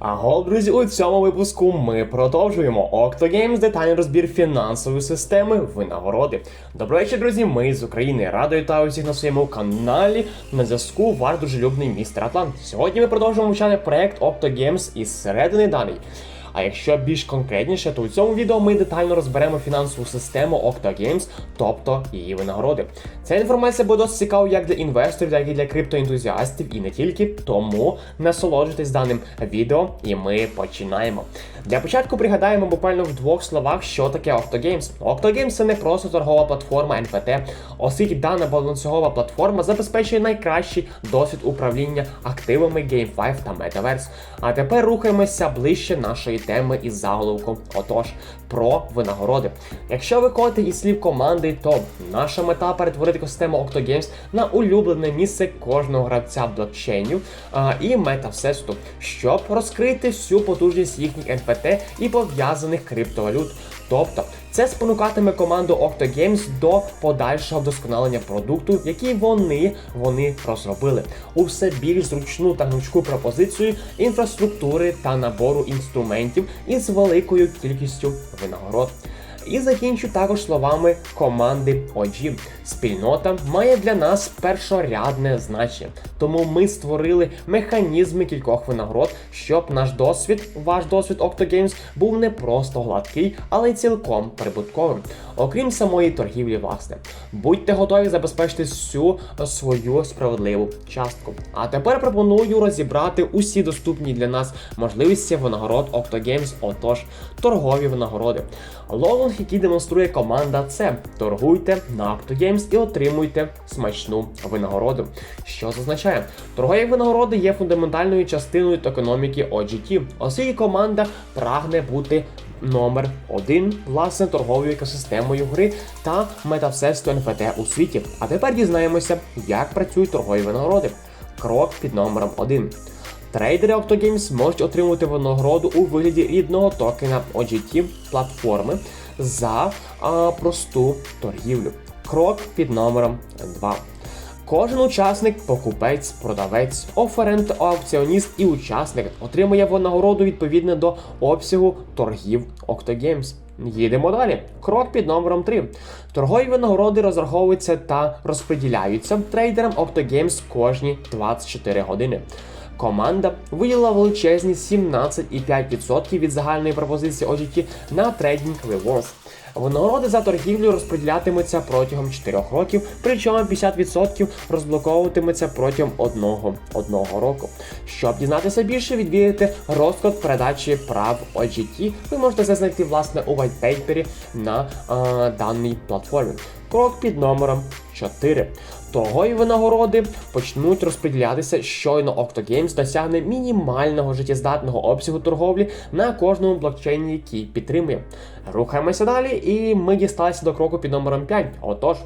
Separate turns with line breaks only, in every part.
Аго, друзі, у цьому випуску ми продовжуємо Octogames детальний розбір фінансової системи винагороди. Добрий вечір, друзі. Ми з України. Радо вітаю всіх на своєму каналі. На зв'язку ваш дружелюбний містер Атлант. Сьогодні ми продовжуємо вивчати проект Octogames із середини даний. А якщо більш конкретніше, то у цьому відео ми детально розберемо фінансову систему Octogames, тобто її винагороди. Ця інформація буде досить цікава як для інвесторів, так і для криптоентузіастів, і не тільки. Тому насолоджуйтесь даним відео, і ми починаємо. Для початку пригадаємо буквально в двох словах, що таке Octogames. Octogames – це не просто торгова платформа NFT, оскільки дана балансована платформа забезпечує найкращий досвід управління активами GameFi та Metaverse. А тепер рухаємося ближче нашої теми із заголовком. Отож, про винагороди. Якщо виходити із слів команди, то наша мета перетворити екосистему Octogames на улюблене місце кожного гравця блокчейнів а, і метавсесвіту, щоб розкрити всю потужність їхніх NFT і пов'язаних криптовалют. Тобто це спонукатиме команду Octogames до подальшого вдосконалення продукту, який вони, вони розробили, у все більш зручну та гнучку пропозицію інфраструктури та набору інструментів із великою кількістю винагород. І закінчу також словами команди OG. Спільнота має для нас першорядне значення, тому ми створили механізми кількох винагород, щоб наш досвід, ваш досвід Octogames, був не просто гладкий, але й цілком прибутковим. Окрім самої торгівлі, власне. Будьте готові забезпечити всю свою справедливу частку. А тепер пропоную розібрати усі доступні для нас можливості винагород Octogames, отож, торгові винагороди. Лозунг, який демонструє команда, це торгуйте на Octogames і отримуйте смачну винагороду. Що це означає? Торгові винагороди є фундаментальною частиною економіки OGT, оскільки команда прагне бути номер один власне торговою екосистемою гри та метавсесвіту NFT у світі. А тепер дізнаємося, як працюють торгові винагороди. Крок під номером 1. Трейдери Octogames можуть отримувати винагороду у вигляді рідного токена OGT платформи за а, просту торгівлю. Крок під номером 2. Кожен учасник, покупець, продавець, оферент, аукціоніст і учасник отримує винагороду відповідно до обсягу торгів Octogames. Їдемо далі. Крок під номером 3. Торгові винагороди розраховуються та розподіляються трейдерам Octogames кожні 24 години. Команда виділила величезні 17,5% від загальної пропозиції OGT на Trading Rewards. Винагороди за торгівлю розподілятимуться протягом 4 років, причому 50% розблоковуватиметься протягом одного, одного року. Щоб дізнатися більше, відвідайте розклад передачі прав OGT. Ви можете це знайти власне у whitepapері на е, даній платформі. Крок під номером 4. Торгові винагороди почнуть розподілятися щойно Octogames досягне мінімального життєздатного обсягу торговлі на кожному блокчейні, який підтримує. Рухаємося далі, і ми дісталися до кроку під номером 5. Отож,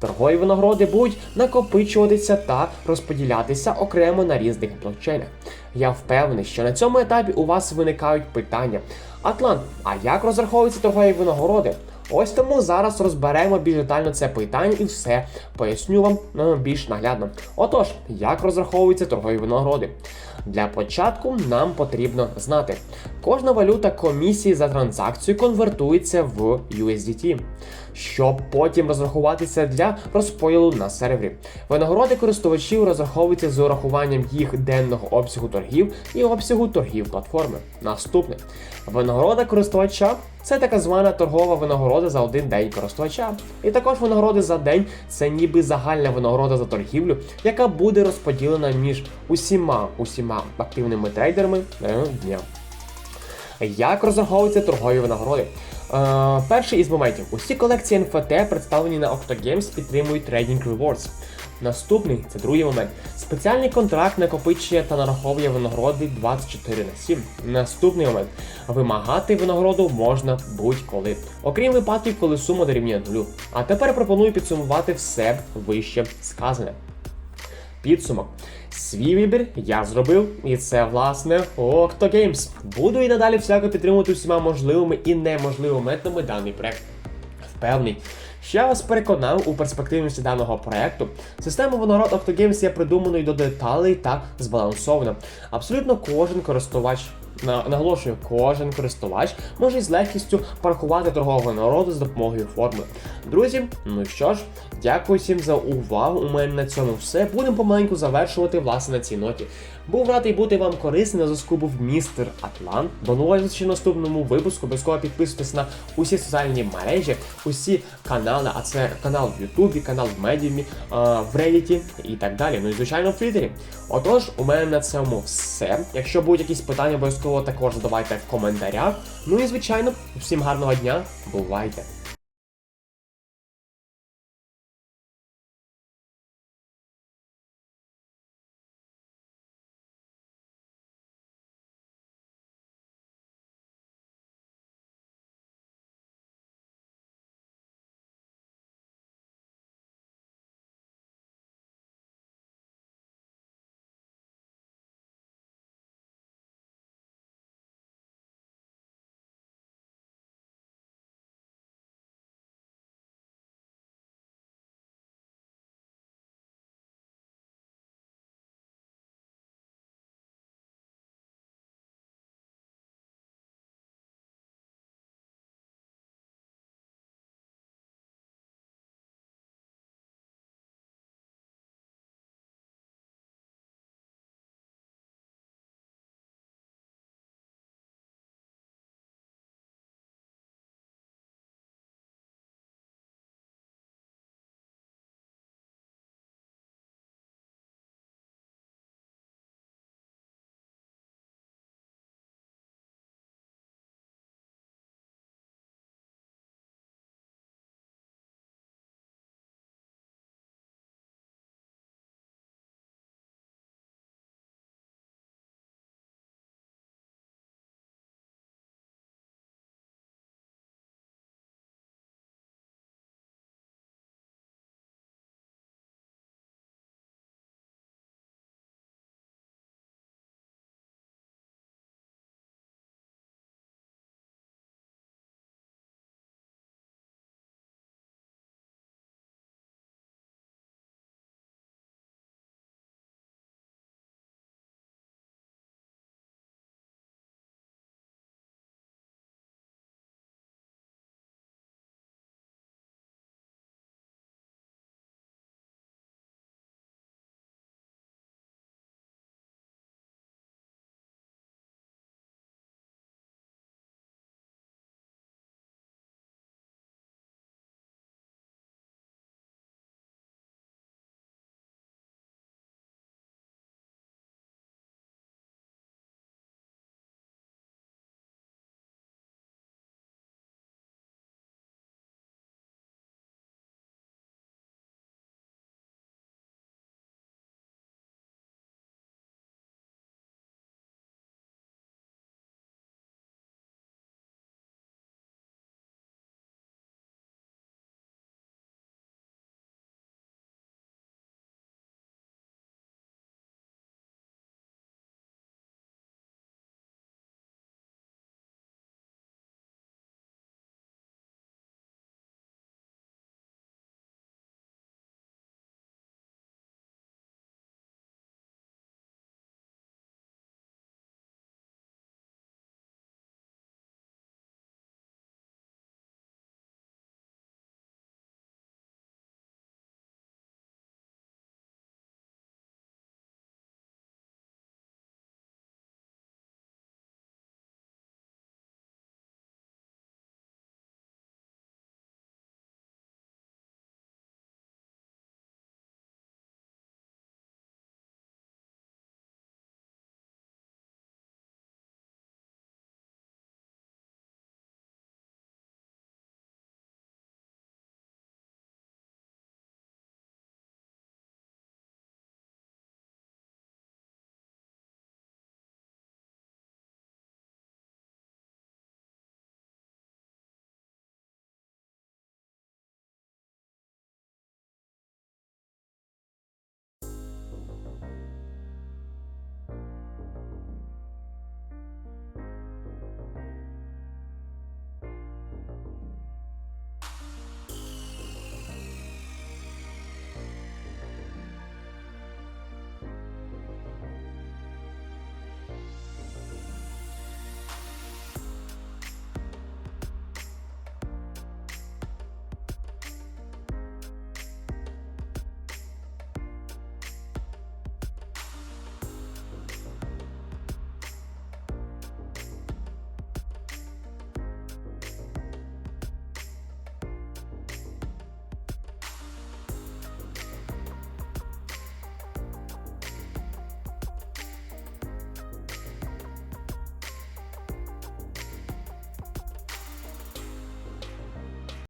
торгові винагороди будуть накопичуватися та розподілятися окремо на різних блокчейнах. Я впевнений, що на цьому етапі у вас виникають питання. Атлант, а як розраховуються торгові винагороди? Ось тому зараз розберемо більш детально це питання і все поясню вам ну, більш наглядно. Отож, як розраховуються торгові винагороди? Для початку нам потрібно знати, кожна валюта комісії за транзакцію конвертується в USDT, щоб потім розрахуватися для розподілу на сервері. Винагороди користувачів розраховуються з урахуванням їх денного обсягу торгів і обсягу торгів платформи. Наступне винагорода користувача це така звана торгова винагорода за один день користувача. І також винагороди за день це ніби загальна винагорода за торгівлю, яка буде розподілена між усіма усіма активними трейдерами дня. Як розраховуються торгові винагороди? Е, перший із моментів: усі колекції NFT, представлені на Octogames, підтримують Trading Rewards. Наступний це другий момент. Спеціальний контракт накопичує та нараховує винагороди 24 на 7. Наступний момент. Вимагати винагороду можна будь-коли, окрім випадків, коли сума дорівнює нулю. А тепер пропоную підсумувати все вище сказане. Підсумок. Свій вибір я зробив, і це власне Octogames. Буду і надалі всяко підтримувати всіма можливими і неможливими методами даний проект. Впевнений, я вас переконав у перспективності даного проекту. Система винагород Octogames є придуманою до деталей та збалансована. Абсолютно кожен користувач наголошую, кожен користувач може з легкістю паркувати торгового народу з допомогою форми. Друзі, ну що ж, дякую всім за увагу. У мене на цьому все. Будемо помаленьку завершувати власне на цій ноті. Був радий бути вам корисним на зв'язку був містер Атлант. До нової зустрічі в наступному випуску. Обов'язково підписуйтесь на усі соціальні мережі, усі канали, а це канал в Ютубі, канал в Медіумі, в Reddit і так далі. Ну і звичайно в Твіттері. Отож, у мене на цьому все. Якщо будуть якісь питання, обов'язково також задавайте в коментарях. Ну і звичайно, всім гарного дня, бувайте!